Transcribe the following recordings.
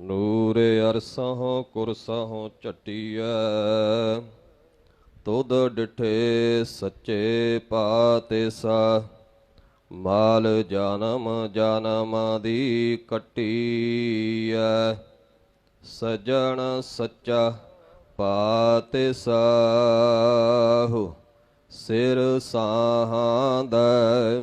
ਨੂਰ ਅਰਸਹੁ ਕੁਰਸਹੁ ਝਟੀਐ, ਤੁਧ ਡਿਠੇ ਸੱਚੇ ਪਾਤਿਸਾ, ਮਾਲ ਜਨਮ ਜਨਮ ਦੀ ਕੱਟੀਐ, ਸਜਣ ਸੱਚਾ ਪਾਤਿਸਾਹੁ ਸਿਰ ਸਾਹਾਂਦੈ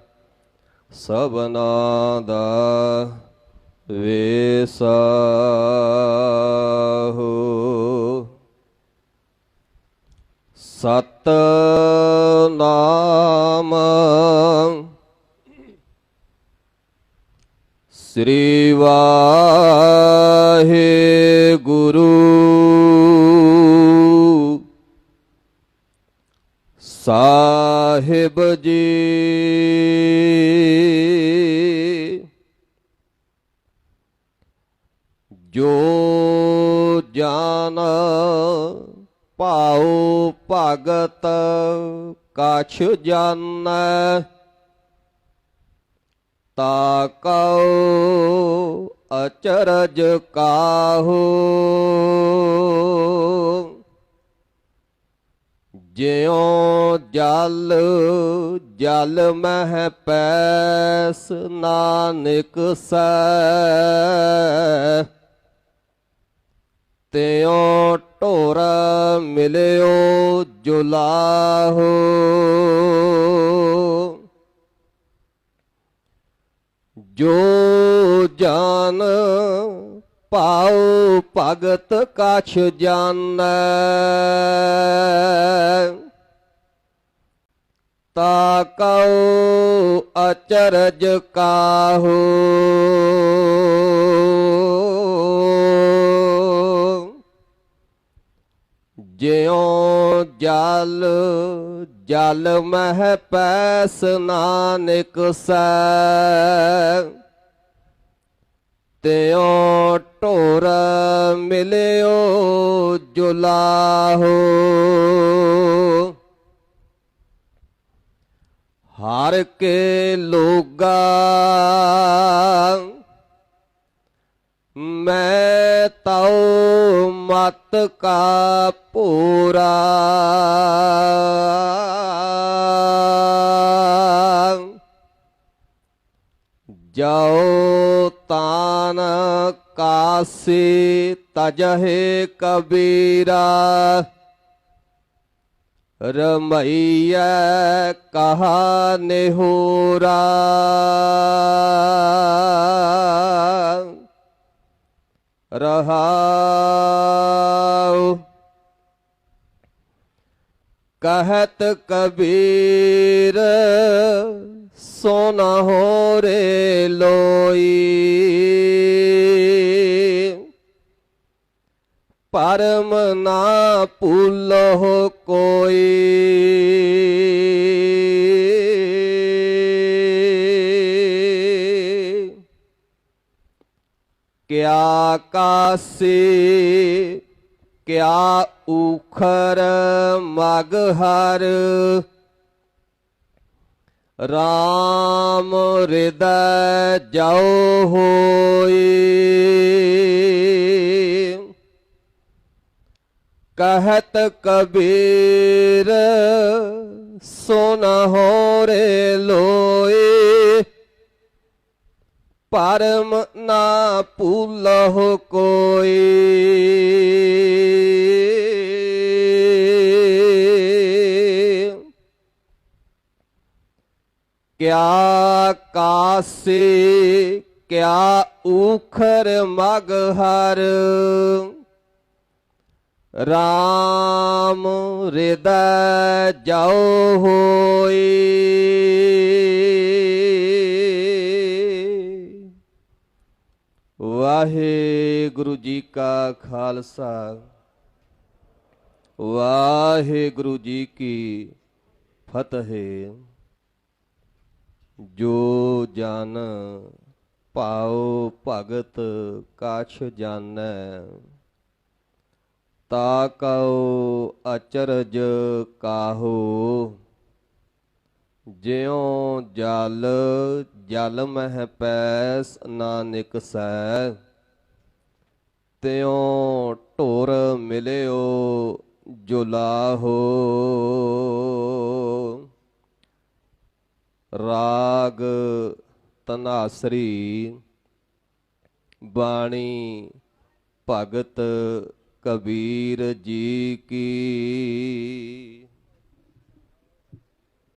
ਸਭਨਾ ਦਾ ਵੇਸਾਹੁ। ਸਤ ਨਾਮ ਸ੍ਰੀ ਵਾਹਿਗੁਰੂ। ਸਾਹਿਬ ਜੀ। ਜਾਨ ਪਾਉ ਭਗਤ ਕਛ ਜਾਣੈ ਤਾ ਕਉ ਅਚਰਜ ਕਾਹੂ। ਜਿਉ ਜਲ ਜਲ ਮਹਿ ਪੈਸ ਨਾਨਕ ਸੈ। ਤਿਉ ਢੋਰ ਮਿਲਿਓ ਜੁਲਾਹੋ। ਜੋ ਜਾਨ ਪਾਉ ਭਗਤ ਕਛ ਜਾਣੈ ਤਾ ਕਉ ਅਚਰਜ ਕਾਹੂ। ਜਿਉ ਜਲ ਜਲ ਮਹਿ ਪੈਸ ਨਾਨਕ ਸੈ ਤਿਉ ਢੋਰ ਮਿਲਿਓ ਜੁਲਾਹੋ। ਹਰ ਕੇ ਲੋਗਾ, ਮੈਂ ਤਉ ਮਤ ਕਾ ਪੂਰਾ। ਜਾਓ ਤਾਨ ਕਾਸੀ ਤਜਹਿ ਕਬੀਰਾ। ਰਮਈਐ ਕਹਾ ਨਿਹੂਰਾ। ਰਹਾਉ। ਕਹਤ ਕਬੀਰ ਸੋਨਾ ਹੋ ਰੇ ਲੋਈ। ਪਰਮ ਨਾ ਭੁੱਲੋ ਕੋਈ। ਕਿਆ ਕਾਸੀ, ਕਿਆ ਉਖਰ ਮਗ ਹਰ। RAM ਹਿਰਦੈ ਜਾਉ ਹੋਈ। ਕਹਤ ਕਬੀਰ, ਸੁਨ ਹੋ ਰੇ ਲੋਏ ਪਰਮ ਨਾ ਭੁੱਲਹੁ ਕੋਈ। ਕਿਆ ਕਾਸੇ ਕਿਆ ਉਖਰ ਮਗ ਹਰ RAM ਹਿਰਦੈ ਜਾਉ ਹੋਈ। ਵਾਹਿਗੁਰੂ ਜੀ ਕਾ ਖਾਲਸਾ। ਵਾਹਿਗੁਰੂ ਜੀ ਕੀ ਫਤਿਹ। ਜੋ ਜਨ ਭਾਉ ਭਗਤ ਕਾਛ ਜਾਣੈ, ਤਾ ਕਉ ਅਚਰਜ ਕਾਹੂ। ਜਿਉ ਜਲ ਜਲ ਮਹਿ ਪੈਸ ਨਾਨਕ ਸੈ ਤਿਉ ਢੋਰ ਮਿਲਿਓ ਜੁਲਾਹੋ। ਰਾਗ ਤਨਾਸਰੀ ਬਾਣੀ ਭਗਤ ਕਬੀਰ ਜੀ ਕੀ।